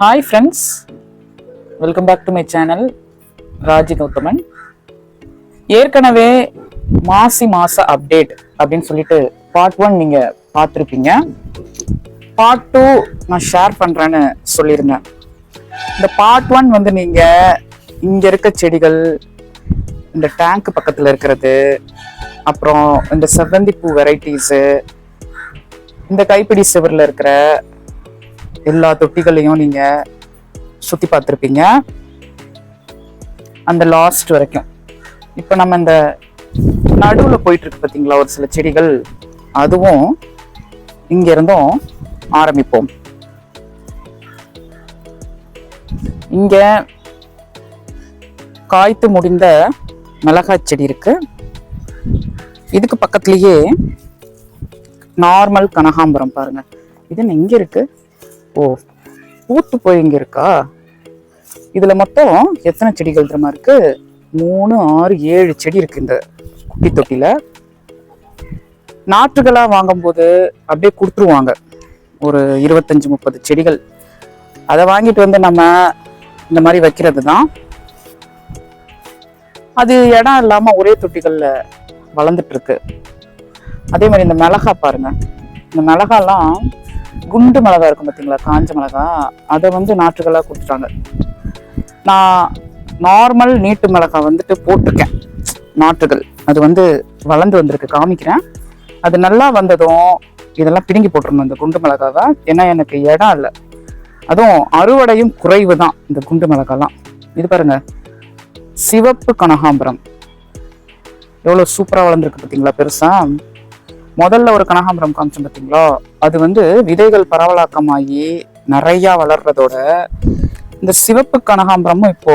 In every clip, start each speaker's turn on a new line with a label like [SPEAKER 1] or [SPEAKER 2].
[SPEAKER 1] Hi friends welcome back to my channel Raji Gowthaman ஏற்கனவே மாசி மாச அப்டேட் அப்படின்னு சொல்லிட்டு பார்ட் ஒன் நீங்க பார்த்துருப்பீங்க. பார்ட் டூ நான் ஷேர் பண்றேன்னு சொல்லியிருந்தேன். இந்த பார்ட் ஒன் வந்து நீங்க இங்க இருக்க செடிகள் இந்த டேங்க் பக்கத்தில் இருக்கிறது அப்புறம் இந்த செவ்வந்தி பூ வெரைட்டிஸு இந்த கைப்பிடி சுவரில் இருக்கிற எல்லா தொட்டிகளையும் நீங்க சுத்தி பார்த்துருப்பீங்க. அந்த லாஸ்ட் வரைக்கும். இப்போ நம்ம இந்த நடுவுல போயிட்டு இருக்கு பாத்தீங்களா? ஒரு சில செடிகள். அதுவும் இங்கேருந்தும் ஆரம்பிப்போம். இங்க காய்த்து முடிந்த மிளகாய் செடி இருக்கு. இதுக்கு பக்கத்துலயே நார்மல் கனகாம்பரம் பாருங்க. இது என்ன இங்க இருக்கு? ஓ பூத்து போய் இங்கே இருக்கா இதுல மொத்தம் எத்தனை செடிகள் தெரியுமா இருக்கு? மூணு ஆறு ஏழு செடி இருக்கு இந்த குட்டி தொட்டில நாற்றுகளாக வாங்கும்போது அப்படியே கொடுத்துருவாங்க. ஒரு இருபத்தஞ்சு முப்பது செடிகள். அதை வாங்கிட்டு வந்து நம்ம இந்த மாதிரி வைக்கிறது தான் அது இடம் இல்லாமல் ஒரே தொட்டிகளில் வளர்ந்துட்டு இருக்கு. அதே மாதிரி இந்த மிளகா பாருங்க. இந்த மிளகாலாம் குண்டு மிளகா இருக்கும் பார்த்தீங்களா காஞ்ச மிளகா. அதை வந்து நாற்றுகளாக கொடுத்துட்டாங்க. நான் நார்மல் நீட்டு மிளகா வந்துட்டு போட்டிருக்கேன். நாற்றுகள். அது வந்து வளர்ந்து வந்திருக்கு. காமிக்கிறேன். அது நல்லா வந்ததும் இதெல்லாம் பிடுங்கி போட்டுருணும் இந்த குண்டு மிளகாவை. ஏன்னா எனக்கு இடம் இல்லை. அதுவும் அறுவடையும் குறைவு தான் இந்த குண்டு மிளகாலாம். இது பாருங்க. சிவப்பு கனகாம்பரம். எவ்வளோ சூப்பராக வளர்ந்துருக்கு பார்த்தீங்களா பெருசாக முதல்ல ஒரு கனகாம்பரம் காமிச்சோம் பார்த்தீங்களா அது வந்து விதைகள் பரவலாக்கமாகி நிறையா வளர்றதோட இந்த சிவப்பு கனகாம்பரமும் இப்போ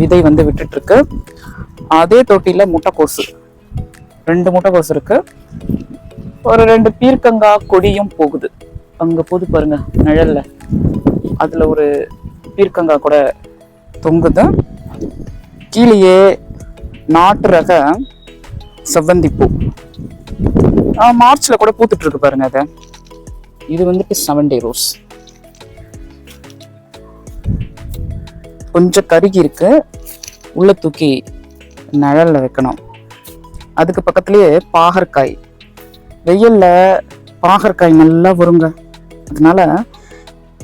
[SPEAKER 1] விதை வந்து விட்டுட்டு இருக்கு அதே தொட்டியில் முட்டைக்கோசு. ரெண்டு முட்டைக்கோசு இருக்கு. ஒரு ரெண்டு பீர்க்கங்காய் கொடியும் போகுது. அங்கே போகுது பாருங்க நிழல்ல. அதில் ஒரு பீர்க்கங்காய் கூட தொங்குது. கீழேயே நாட்டு ரக செவ்வந்திப்பூ மார்ச்ல கூட பூத்துட்டு இருக்கு பாருங்க அது. இது வந்துட்டு செவன் டே ரோஸ் கொஞ்சம் கருகி இருக்கு. உள்ள தூக்கி நிழல்ல வைக்கணும். அதுக்கு பக்கத்துலயே பாகற்காய். வெயில்ல பாகற்காய் நல்லா வருங்க. அதனால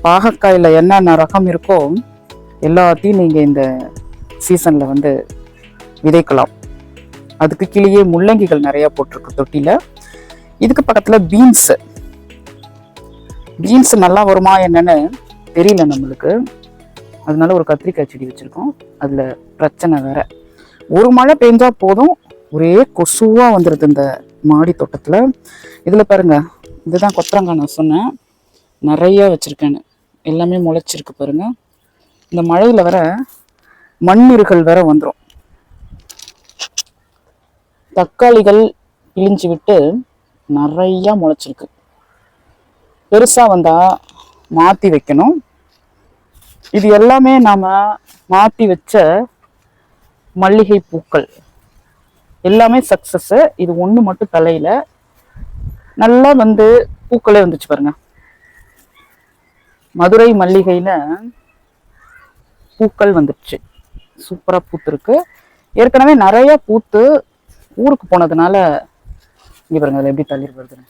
[SPEAKER 1] பாகற்காயில என்னென்ன ரகம் இருக்கோ எல்லாத்தையும் நீங்க இந்த சீசன்ல வந்து விதைக்கலாம். அதுக்கு கீழேயே முள்ளங்கிகள் நிறைய போட்டிருக்கு தொட்டியில் இதுக்கு பக்கத்தில் பீன்ஸு பீன்ஸ் நல்லா வருமா என்னன்னு தெரியல நம்மளுக்கு. அதனால ஒரு கத்திரிக்காய் செடி வச்சுருக்கோம். அதில் பிரச்சனை வேற. ஒரு மழை பெஞ்சால் போதும். ஒரே கொசுவாக வந்துடுது இந்த மாடி தோட்டத்தில். இதில் பாருங்க இதுதான் கொத்தரங்காய் நான் சொன்னேன். நிறைய வச்சுருக்கேன்னு எல்லாமே முளைச்சிருக்கு பாருங்க. இந்த மழையில் வர மண்ணீர்கள் வேற வந்துடும் தக்காளிகள் இழிஞ்சு விட்டு நிறையா முளைச்சிருக்கு. பெருசாக வந்தால் மாற்றி வைக்கணும். இது எல்லாமே நாம் மாற்றி வச்ச மல்லிகை பூக்கள். எல்லாமே சக்ஸஸ்ஸு இது ஒன்று மட்டும் தலையில். நல்லா வந்து பூக்களே வந்துச்சு பாருங்க. மதுரை மல்லிகையில் பூக்கள் வந்துடுச்சு சூப்பராக பூத்திருக்கு. ஏற்கனவே நிறையா பூத்து ஊருக்கு போனதுனால இங்க பாருங்க அதுல எப்படி தண்ணீர் வருதுன்னு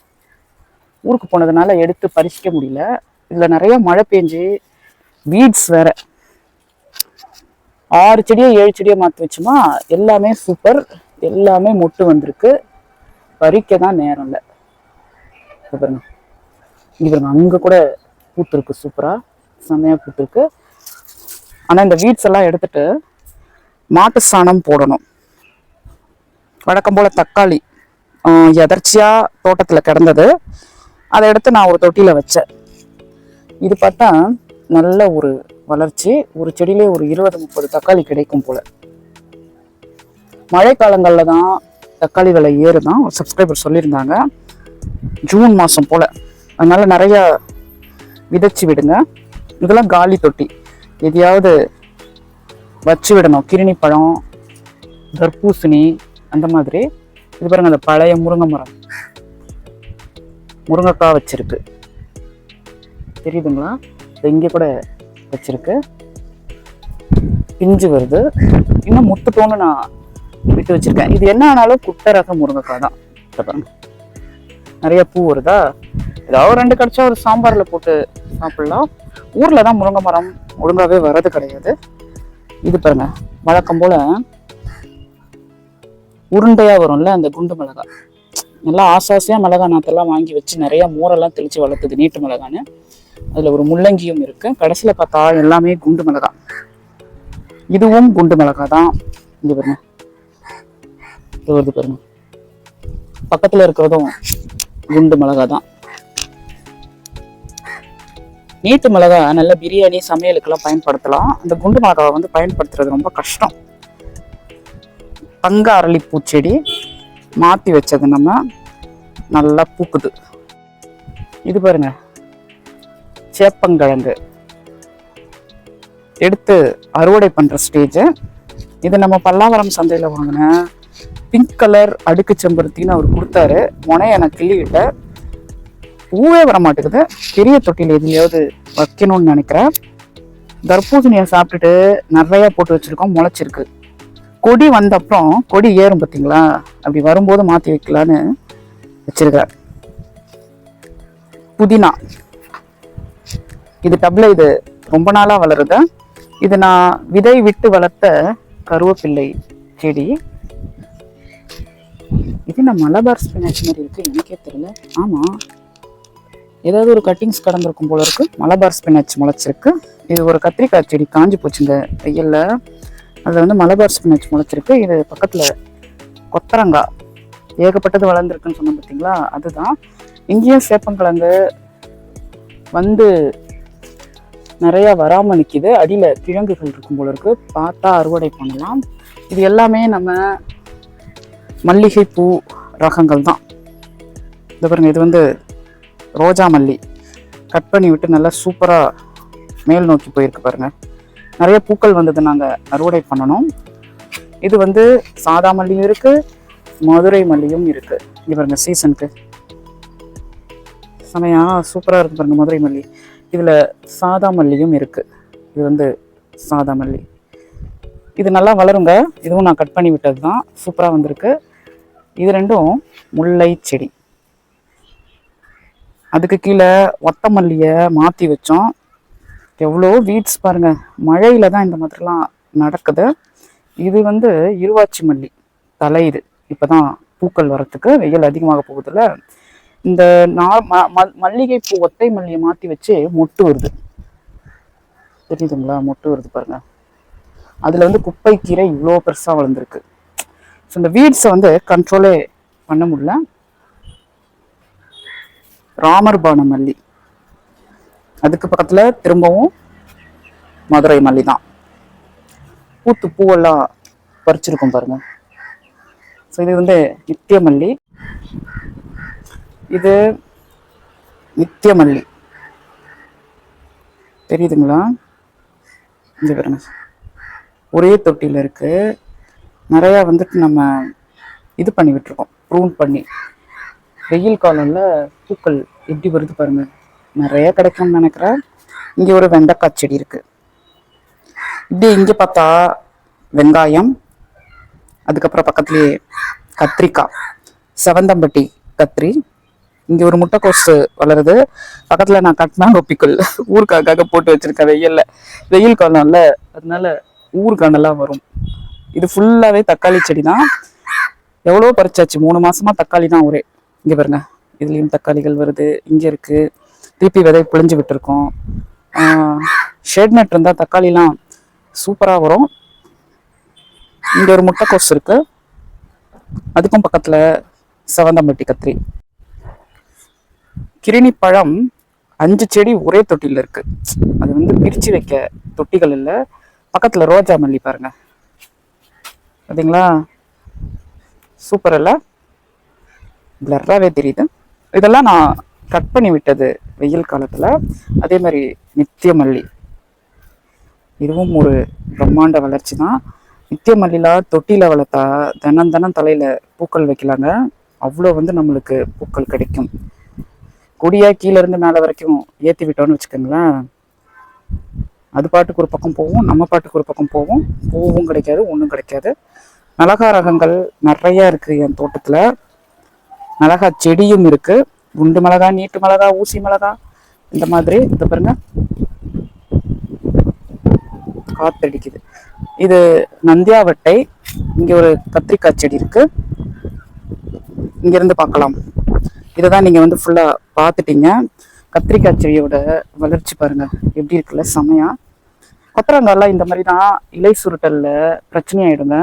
[SPEAKER 1] ஊருக்கு போனதுனால எடுத்து பறிச்சிக்க முடியல. இதுல நிறைய மழை பெஞ்சு வீட்ஸ் வேற. ஆறு செடியோ ஏழு செடியோ மாற்றி வச்சோமா எல்லாமே சூப்பர் எல்லாமே மொட்டு வந்திருக்கு. பறிக்க தான் நேரம் இல்லை. பாருங்க. இங்க பாருங்க அங்க கூட பூத்திருக்கு சூப்பரா செம்மையா பூத்திருக்கு. ஆனா இந்த வீட்ஸ் எல்லாம் எடுத்துட்டு மாட்டு சாணம் போடணும். வழக்கம் போல தக்காளி. எதர்ச்சியாக தோட்டத்தில் கிடந்தது. அதை எடுத்து நான் ஒரு தொட்டியில் வச்சேன். இது பார்த்தா நல்ல ஒரு வளர்ச்சி. ஒரு செடியிலே ஒரு இருபது முப்பது தக்காளி கிடைக்கும் போல். மழை காலங்களில் தான் தக்காளி விலை ஏறுதான். ஒரு சப்ஸ்கிரைபர் சொல்லியிருந்தாங்க. ஜூன் மாதம் போல். அதனால் நிறையா விதைச்சு விடுங்க. இதெல்லாம் காலி தொட்டி. எதையாவது வச்சு விடணும். கிருணி பழம் தர்பூசணி அந்த மாதிரி இது பாருங்க அந்த பழைய முருங்கை மரம். முருங்கைக்காய் வச்சிருக்கு. தெரியுதுங்களா? இங்கே கூட வச்சிருக்கு. பிஞ்சு வருது. இன்னும் முத்துட்டோன்னு நான் விட்டு வச்சிருக்கேன். இது என்ன ஆனாலும் குட்டை ரக முருங்கைக்காய் தான். பாருங்க. நிறைய பூ வருதா? ஏதாவது ரெண்டு கிடச்சா ஒரு சாம்பாரில் போட்டு சாப்பிடலாம். ஊரில் தான் முருங்கை மரம் ஒழுங்காகவே வர்றது கிடையாது. இது பாருங்க வழக்கம் போல உருண்டையாக வரும்ல அந்த குண்டு மிளகாய் நல்லா ஆசாசியாக மிளகா நாத்தெல்லாம் வாங்கி வச்சு நிறையா மோரெல்லாம் தெளித்து வளர்த்துது நீட்டு மிளகான்னு. அதில் ஒரு முள்ளங்கியும் இருக்குது கடைசியில் பார்த்தா எல்லாமே குண்டு மிளகாய் இதுவும் குண்டு மிளகாய் தான். இங்கே பாருங்க. இது வருது பாருங்க. பக்கத்தில் இருக்கிறதும் குண்டு மிளகாய் தான். நீட்டு மிளகாய் நல்ல பிரியாணி சமையலுக்கெல்லாம் பயன்படுத்தலாம். அந்த குண்டு மிளகாவை வந்து பயன்படுத்துறது ரொம்ப கஷ்டம். தங்க அரளிப்பூ செடி மாற்றி வச்சது நம்ம நல்லா பூக்குது. இது பாருங்க. சேப்பங்கிழங்கு. எடுத்து அறுவடை பண்ணுற ஸ்டேஜு இது நம்ம பல்லாவரம் சந்தையில் வாங்கின பிங்க் கலர் அடுக்கு செம்பருத்தின்னு அவர் கொடுத்தாரு. முனையை நான் கிள்ளிக்கிட்டேன் பூவே வர மாட்டேங்குது பெரிய தொட்டியில் எதுலையாவது வைக்கணும்னு நினைக்கிறேன். தர்பூசணியை சாப்பிட்டுட்டு நிறையா போட்டு வச்சிருக்கோம். முளைச்சிருக்கு. கொடி வந்த அப்புறம் கொடி ஏறும் பார்த்தீங்களா அப்படி வரும்போது மாற்றி வைக்கலான்னு வச்சிருக்கிறேன் புதினா. இது டப்ல இது ரொம்ப நாளாக வளருது? இது நான் விதை விட்டு வளர்த்த கருவேப்பிள்ளை செடி. இது நான் மலபார் ஸ்பினாச் மாதிரி இருக்குது எனக்கே தெரியல. ஆமாம் ஏதாவது ஒரு கட்டிங்ஸ் கடந்திருக்கும் போல இருக்குது மலபார் ஸ்பினாச் முளைச்சிருக்கு. இது ஒரு கத்திரிக்காய் செடி காஞ்சி போச்சுங்க. வெயிலில் அதில் வந்து மலபார் ஸ்பினாச் முளைச்சிருக்கு. இது பக்கத்தில் கொத்தரங்காய் ஏகப்பட்டது வளர்ந்துருக்குன்னு சொன்னோம் பார்த்தீங்களா அதுதான். இங்கேயும் சேப்பங்கிழங்கு வந்து நிறையா வராமல் நிற்கிது அடியில் கிழங்குகள் இருக்கும் போல இருக்கு. பார்த்தா அறுவடை பண்ணலாம். இது எல்லாமே நம்ம மல்லிகை பூ ரகங்கள் தான். இந்த பாருங்கள் இது வந்து ரோஜா மல்லி. கட் பண்ணி விட்டு நல்லா சூப்பராக மேல் நோக்கி போயிருக்கு பாருங்கள் நிறைய பூக்கள் வந்தது நாங்கள் அறுவடை பண்ணணும். இது வந்து சாதா மல்லியும் இருக்குது மதுரை மல்லியும் இருக்குது இங்க பாருங்கள் சீசனுக்கு செமையா சூப்பராக இருக்கு பாருங்க மதுரை மல்லி. இதில் சாதா மல்லியும் இருக்குது இது வந்து சாதா மல்லி. இது நல்லா வளருங்க. இதுவும் நான் கட் பண்ணி விட்டது தான் சூப்பராக வந்திருக்கு. இது ரெண்டும் முல்லை செடி. அதுக்கு கீழே ஒத்த மல்லியை மாற்றி வச்சோம். எவ்வளோ வீட்ஸ் பாருங்கள் மழையில் தான் இந்த மாதிரிலாம் நடக்குது. இது வந்து இருவாச்சி மல்லி தலை இது. இப்போதான் பூக்கள் வரத்துக்கு வெயில் அதிகமாக போகுதுல்ல. இந்த நா ம- ம- மல்லிகை பூ ஒத்தை மல்லியை மாற்றி வச்சு மொட்டு வருது. தெரியுதுங்களா? மொட்டு வருது பாருங்க. அதில் வந்து குப்பை கீரை இவ்வளோ பெருசாக வளர்ந்துருக்கு. ஸோ இந்த வீட்ஸை வந்து கண்ட்ரோலே பண்ண முடியல. ராமர்பான மல்லி. அதுக்கு பக்கத்தில் திரும்பவும் மதுரை மல்லி தான் பூத்து பூவெல்லாம் பறிச்சிருக்கும் பாருங்க. ஸோ இது வந்து நித்திய மல்லி இது நித்திய மல்லி தெரியுதுங்களா? இந்த பாருங்க. ஒரே தொட்டியில் இருக்கு. நிறையா வந்துட்டு நம்ம இது பண்ணி விட்டுருக்கோம். ப்ரூன் பண்ணி. வெயில் காலம்ல பூக்கள் எப்படி வருது பாருங்கள் நிறைய கிடைக்கும்னு நினைக்கிறேன். இங்கே ஒரு வெண்டைக்காய் செடி இருக்குது இப்படி இங்கே பார்த்தா? வெங்காயம் அதுக்கப்புறம் பக்கத்துலேயே கத்திரிக்காய் செவந்தம்பட்டி கத்திரி. இங்கே ஒரு முட்டைக்கோஸ் வளருது. பக்கத்தில் நான் கட்டினா பிக்கல் ஊருக்காக போட்டு வச்சிருக்கேன். வெயில்ல. வெயில் காலம்ல. அதனால ஊறுகாய் வரும். இது ஃபுல்லாகவே தக்காளி செடி தான் எவ்வளோ பறிச்சாச்சு. மூணு மாதமாக தக்காளி தான் ஒரே இங்கே பாருங்க. இதுலேயும் தக்காளிகள் வருது. இங்கே இருக்குது திருப்பி விதை பிழிஞ்சு விட்டுருக்கோம். ஷேட் நெட் இருந்தால் தக்காளிலாம் சூப்பராக வரும். இங்கே ஒரு முட்டைக்கோஸ் இருக்கு. அதுக்கும் பக்கத்தில் செவந்தம்பட்டி கத்திரி. கிரிணி பழம் அஞ்சு செடி ஒரே தொட்டியில் இருக்கு. அது வந்து பிரித்து வைக்க தொட்டிகள் இல்லை. பக்கத்தில் ரோஜா மல்லி பாருங்க. பார்த்தீங்களா சூப்பர் இல்லை? பிளர்ராகவே தெரியுது. இதெல்லாம் நான் கட் பண்ணி விட்டது வெயில் காலத்தில் அதே மாதிரி நித்திய மல்லி இதுவும் ஒரு பிரம்மாண்ட வளர்ச்சி தான். நித்திய தொட்டியில் வளர்த்தா தினம் தினம் தலையில் பூக்கள் வைக்கலாங்க. அவ்வளோ வந்து நம்மளுக்கு பூக்கள் கிடைக்கும். கொடியா கீழேருந்து மேலே வரைக்கும் ஏற்றி விட்டோம்னு வச்சுக்கோங்களேன். அது பாட்டுக்கு ஒரு பக்கம் போகும் நம்ம பாட்டுக்கு ஒரு பக்கம் போகும். பூவும் கிடைக்காது ஒன்றும் கிடைக்காது. மிளகா ரகங்கள் நிறையா இருக்குது என் தோட்டத்தில். மிளகா செடியும் இருக்கு. குண்டு மிளகா நீட்டு மிளகா ஊசி மிளகா இந்த மாதிரி இந்த பாருங்க. காத்தடிக்குது இது நந்தியாவட்டை. இங்கே ஒரு கத்திரிக்காய் செடி இருக்கு. இங்கேருந்து பார்க்கலாம். இதை தான் நீங்கள் வந்து ஃபுல்லாக பார்த்துட்டீங்க. கத்திரிக்காய் செடியோட வளர்ச்சி பாருங்க. எப்படி இருக்குல்ல? செமையா. கொத்தரங்காலாம் இந்த மாதிரி தான் இலை சுருட்டலில் பிரச்சனையாயிடுங்க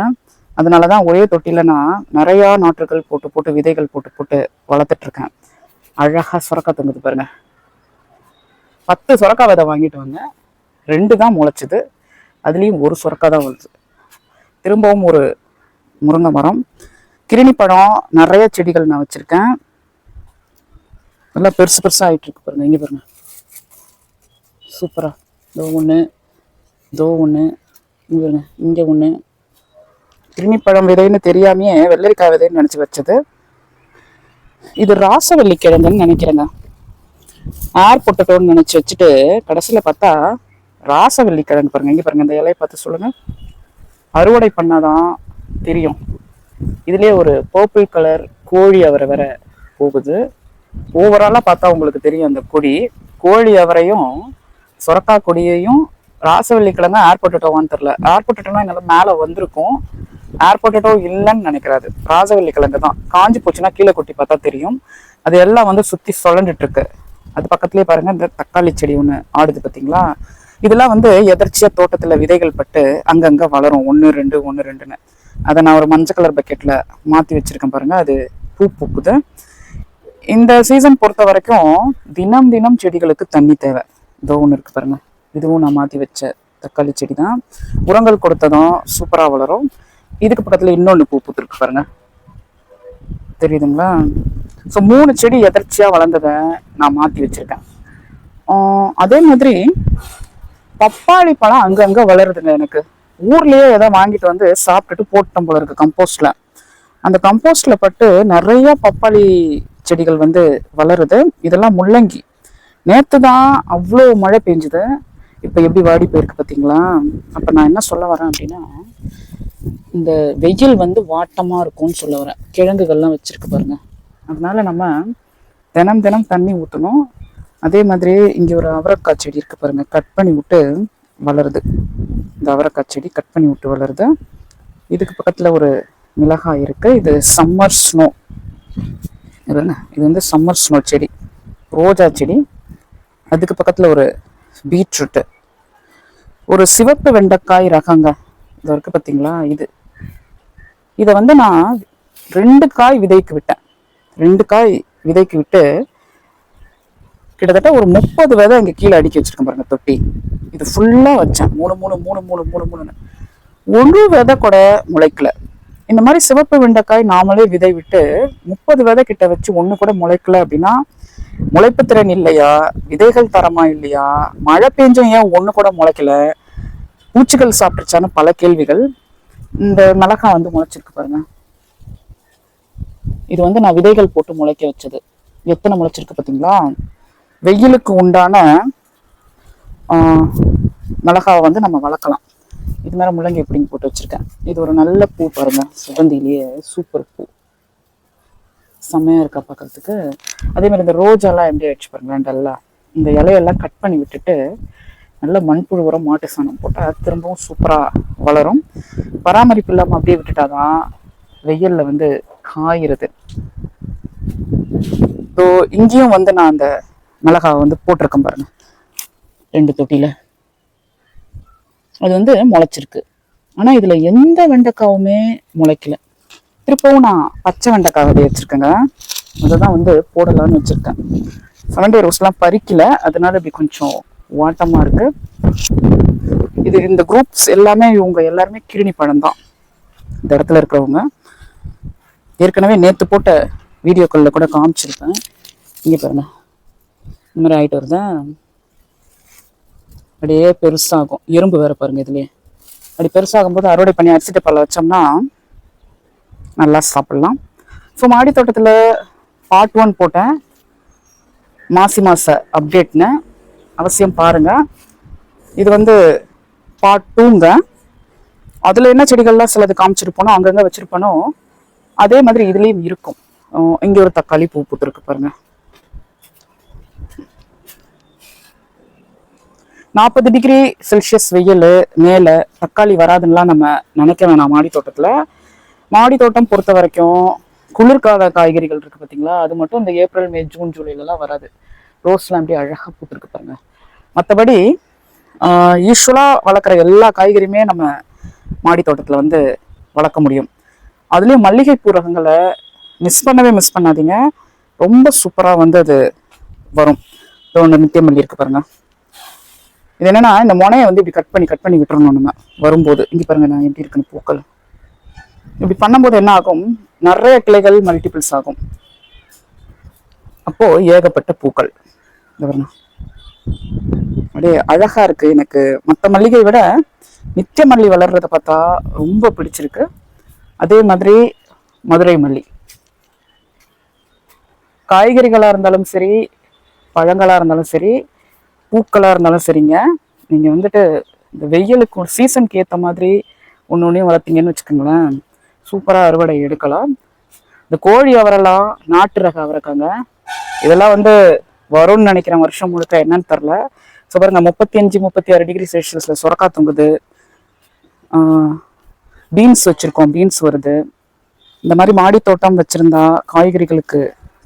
[SPEAKER 1] அதனால தான் ஒரே தொட்டில நான் நிறையா நாற்றுகள் போட்டு போட்டு விதைகள் போட்டு போட்டு வளர்த்துட்ருக்கேன் அழகாக சுரக்கா தொங்குது பாருங்க. பத்து சுரக்கா விதை வாங்கிட்டு வந்தேன். ரெண்டு தான் முளைச்சிது. அதுலேயும் ஒரு சுரக்கா தான் வந்துச்சு திரும்பவும் ஒரு முருங்கை மரம். கிருணி பழம் நிறைய செடிகள் நான் வச்சுருக்கேன். நல்லா பெருசு பெருசாக ஆகிட்டுருக்கு பாருங்கள் இங்கே பாருங்கள் பாருங்க. சூப்பரா. இதோ ஒன்று இதோ ஒன்று இங்கே பாருங்க. இங்கே ஒன்று கிருணிப்பழம் விதைன்னு தெரியாமையே வெள்ளரிக்காய் விதைன்னு நினச்சி வச்சது. இது ராசவல்லி கிழங்குன்னு நினைக்கிறேங்க. ஆர் பொட்டட்டோன்னு நினைச்சு வச்சுட்டு கடைசியில் பார்த்தா ராசவல்லி கிழங்கு பாருங்க. இங்கே பாருங்க இந்த இலையை பார்த்து சொல்லுங்க. அறுவடை பண்ணாதான் தெரியும். இதுலேயே ஒரு பர்பிள் கலர் கோழி அவரை வர போகுது. ஓவராலாக பார்த்தா உங்களுக்கு தெரியும் அந்த கொடி. கோழி அவரையும் சுரக்கா கொடியையும் ராசவல்லி கிழங்கு ஏர் பொட்டட்டோவான்னு தெரில ஏர் பொட்டேட்டோனா என்னால் மேலே வந்திருக்கும். ஏர் பொட்டேட்டோ இல்லைன்னு நினைக்கிறாரு. ராஜவல்லி கிழங்கு தான் காஞ்சி போச்சுன்னா கீழே கொட்டி பார்த்தா தெரியும். அது எல்லாம் வந்து சுத்தி சுழண்டுட்டு இருக்கு அது பக்கத்துலயே பாருங்க இந்த தக்காளி செடி ஒண்ணு ஆடுது பாத்தீங்களா? இதெல்லாம் வந்து எதர்ச்சியா தோட்டத்துல விதைகள் பட்டு அங்கங்க வளரும். ஒன்று ரெண்டு ஒன்று ரெண்டுன்னு. அதை நான் ஒரு மஞ்சள் கலர் பக்கெட்ல மாத்தி வச்சிருக்கேன் பாருங்க. அது பூ பூக்குது. இந்த சீசன் பொறுத்த வரைக்கும் தினம் தினம் செடிகளுக்கு தண்ணி தேவை. இதோ ஒன்று இருக்கு பாருங்க. இதுவும் நான் மாற்றி வச்ச தக்காளி செடி தான் உரங்கள் கொடுத்ததும் சூப்பராக வளரும். இதுக்கு பக்கத்தில் இன்னொன்று பூ பூத்துருக்கு பாருங்க. தெரியுதுங்களா? ஸோ மூணு செடி எதர்ச்சியாக வளர்ந்ததை நான் மாற்றி வச்சுருக்கேன். அதே மாதிரி பப்பாளி பழம் அங்கங்கே வளருதுங்க எனக்கு. ஊர்லேயே ஏதோ வாங்கிட்டு வந்து சாப்பிட்டுட்டு போட்டோம் போல இருக்கு கம்போஸ்டில் அந்த கம்போஸ்டில் பட்டு நிறைய பப்பாளி செடிகள் வந்து வளருது. இதெல்லாம் முள்ளங்கி. நேற்று தான் அவ்வளோ மழை பெஞ்சுது. இப்போ எப்படி வாடி போயிருக்கு பார்த்தீங்களா அப்போ நான் என்ன சொல்ல வரேன் அப்படின்னா இந்த வெயில் வந்து வாட்டமாக இருக்கும்னு சொல்ல வரேன் கிழங்குகள்லாம் வச்சுருக்கு பாருங்க. அதனால நம்ம தினம் தினம் தண்ணி ஊற்றணும் அதே மாதிரி இங்கே ஒரு அவரைக்காய் செடி இருக்கு பாருங்க. கட் பண்ணி விட்டு வளருது. இந்த அவரைக்காய் செடி கட் பண்ணி விட்டு வளருது. இதுக்கு பக்கத்தில் ஒரு மிளகாய் இருக்குது இது சம்மர் ஸ்னோ இது என்ன இது வந்து சம்மர் ஸ்னோ செடி. ரோஜா செடி. அதுக்கு பக்கத்தில் ஒரு பீட்ரூட்டு. ஒரு சிவப்பு வெண்டைக்காய் ரகங்க. இது இருக்கு பார்த்தீங்களா இது. இதை வந்து நான் ரெண்டு காய் விதைக்கு விட்டேன். ரெண்டு காய் விதைக்கு விட்டு கிட்டத்தட்ட ஒரு முப்பது விதை இங்கே கீழே அடுக்கி வச்சிருக்கேன் பாருங்க தொட்டி. இது ஃபுல்லாக வச்சேன். மூணு மூணு மூணு மூணு மூணு மூணுன்னு. ஒரு விதை கூட முளைக்கல. இந்த மாதிரி சிவப்பு வெண்டைக்காய் நாமளே விதை விட்டு முப்பது விதை கிட்ட வச்சு ஒன்று கூட முளைக்கல அப்படின்னா முளைப்பு திறன் இல்லையா? விதைகள் தரமா இல்லையா? மழை பெஞ்சும் ஏன் ஒன்று கூட முளைக்கல? பூச்சிகள் சாப்பிட்டுச்சான்னு பல கேள்விகள். இந்த மிளகாய் வந்து முளைச்சிருக்கு பாருங்க. இது வந்து நான் விதைகள் போட்டு முளைக்க வச்சது. எத்தனை முளைச்சிருக்கு பார்த்தீங்களா வெயிலுக்கு உண்டான மிளகாவை வந்து நம்ம வளர்க்கலாம். இது மேலே முள்ளங்கி எப்படிங்க போட்டு வச்சிருக்கேன். இது ஒரு நல்ல பூ பாருங்க. சுகந்திலேயே சூப்பர் பூ. செம்மையா இருக்கா பார்க்கறதுக்கு. அதே மாதிரி இந்த ரோஜாலாம் எப்படி வச்சு பாருங்களேன் நல்லா இந்த இலையெல்லாம் கட் பண்ணி விட்டுட்டு நல்ல மண்புழு உரம் மாட்டு சாணம் போட்டால் திரும்பவும் சூப்பராக வளரும். பராமரிப்பு இல்லாமல் அப்படியே விட்டுட்டா தான் வெயிலில் வந்து காயிறது. ஸோ இங்கேயும் வந்து நான் அந்த மிளகாவை வந்து போட்டிருக்கேன் பாருங்க. ரெண்டு தொட்டியில். அது வந்து முளைச்சிருக்கு. ஆனால் இதில் எந்த வெண்டைக்காவுமே முளைக்கல. திருப்பவும் நான் பச்சை வெண்டைக்காய் விதை வச்சுருக்கேங்க. அதை தான் வந்து போடலான்னு வச்சிருக்கேன். சவண்டே ரோஸ்லாம் பறிக்கல. அதனால இப்படி கொஞ்சம் ஓட்டமாக இருக்கு. இது இந்த குரூப்ஸ் எல்லாமே இவங்க எல்லாருமே கிருணி பழம் தான். இந்த இடத்துல இருக்கிறவங்க. ஏற்கனவே நேத்து போட்ட வீடியோக்களில் கூட காமிச்சிருப்பேன். இங்கே பாருங்க. இந்த மாதிரி ஆகிட்டு வருதா? அப்படியே பெருசாகும். எறும்பு வேற பாருங்க இதுலேயே. அப்படி பெருசாகும் போது அறுவடை பண்ணி அரிசிட்டு பழம் வச்சோம்னா நல்லா சாப்பிட்லாம். ஸோ மாடி தோட்டத்தில் பார்ட் ஒன் போட்டேன். மாசி மாச அப்டேட்னு அவசியம் பாருங்க. இது வந்து பார்ட் டூங்க அதில் என்ன செடிகள்லாம் சிலது காமிச்சிருப்போனோ அங்கங்கே வச்சுருப்பனோ அதே மாதிரி இதுலேயும் இருக்கும். இங்கே ஒரு தக்காளி பூ பூத்துருக்கு பாருங்க. நாற்பது டிகிரி செல்சியஸ் வெயில் மேலே தக்காளி வராதுன்னெலாம் நம்ம நினைக்க வேணாம் மாடி தோட்டத்தில். மாடி தோட்டம் பொறுத்த வரைக்கும் குளிர்கால காய்கறிகள் இருக்குது பார்த்தீங்களா அது மட்டும் இந்த ஏப்ரல் மே ஜூன் ஜூலைலலாம் வராது. ரோஸ்லாம் அப்படியே அழகாக பூத்துருக்கு பாருங்கள் மற்றபடி யூஸ்வலாக வளர்க்குற எல்லா காய்கறியுமே நம்ம மாடி தோட்டத்தில் வந்து வளர்க்க முடியும். அதுலேயும் மல்லிகை ரகங்களை மிஸ் பண்ணவே மிஸ் பண்ணாதீங்க. ரொம்ப சூப்பராக வந்து அது வரும். இது ஒன்று நித்திய மல்லி இருக்கு பாருங்க. இது என்னன்னா இந்த முனையை வந்து இப்படி கட் பண்ணி கட் பண்ணி விட்டுறணும் நம்ம. வரும்போது இங்கே பாருங்க நான் எப்படி இருக்குன்னு பூக்கள். இப்படி பண்ணும்போது என்ன ஆகும்? நிறைய கிளைகள் மல்டிபிள்ஸ் ஆகும். அப்போ ஏகப்பட்ட பூக்கள். இந்த பாருங்க. அப்படியே அழகா இருக்கு. எனக்கு மற்ற மல்லிகை விட நித்திய மல்லி வளர்றத பார்த்தா ரொம்ப பிடிச்சிருக்கு. அதே மாதிரி மதுரை மல்லி. காய்கறிகளாக இருந்தாலும் சரி பழங்களாக இருந்தாலும் சரி பூக்களாக இருந்தாலும் சரிங்க. நீங்கள் வந்துட்டு இந்த வெயிலுக்கு சீசனுக்கு ஏற்ற மாதிரி ஒன்று ஒன்றையும் வளர்த்தீங்கன்னு வச்சுக்கோங்களேன். சூப்பராக அறுவடை எடுக்கலாம். இந்த கோழி அவரெல்லாம் நாட்டு ரக அவரைக்காங்க. இதெல்லாம் வந்து வரும்னு நினைக்கிறேன் வருஷம் முழுக்க. என்னன்னு தெரில ஸோ பாருங்க முப்பத்தி அஞ்சு முப்பத்தி ஆறு டிகிரி செல்சியஸில் சுரக்கா தொங்குது. பீன்ஸ் வச்சுருக்கோம். பீன்ஸ் வருது. இந்த மாதிரி மாடி தோட்டம் வச்சுருந்தா காய்கறிகளுக்கு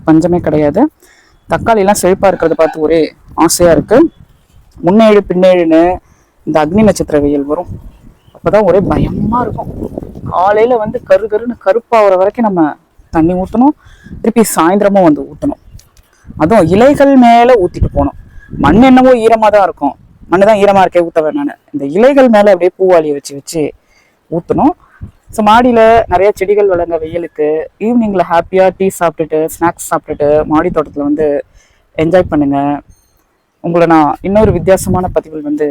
[SPEAKER 1] பஞ்சமே கிடையாது. தக்காளிலாம் செழிப்பாக இருக்கிறத பார்த்து ஒரே ஆசையாக இருக்குது முன்னேழு பின்னேழுன்னு இந்த அக்னி நட்சத்திர வெயில் வரும். அப்போ தான் ஒரே பயமாக இருக்கும். காலையில் வந்து கரு கருன்னு கருப்பாகிற வரைக்கும் நம்ம தண்ணி ஊற்றணும் திருப்பி சாயந்தரமும் வந்து ஊற்றணும் அதுவும் இலைகள் மேலே ஊற்றிட்டு போகணும். மண் என்னவோ ஈரமாக தான் இருக்கும். மண்ணு தான் ஈரமாக இருக்கே ஊற்ற வேணான்னு இந்த இலைகள் மேலே அப்படியே பூவாளியை வச்சு வச்சு ஊற்றணும் ஸோ மாடியில் நிறைய செடிகள் வளர்ந்த வெயிலுக்கு ஈவினிங்கில் ஹாப்பியாக டீ சாப்பிட்டுட்டு ஸ்நாக்ஸ் சாப்பிட்டுட்டு மாடி தோட்டத்தில் வந்து என்ஜாய் பண்ணுங்க. உங்களை நான் இன்னொரு வித்தியாசமான பதிவில் வந்து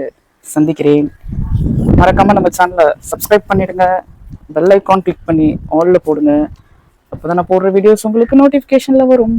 [SPEAKER 1] சந்திக்கிறேன். மறக்காமல் நம்ம சேனலை சப்ஸ்கிரைப் பண்ணிடுங்க. பெல் ஐக்கான் கிளிக் பண்ணி ஆலில் போடுங்க. அப்போ தான் நான் போடுற வீடியோஸ் உங்களுக்கு நோட்டிஃபிகேஷனில் வரும்.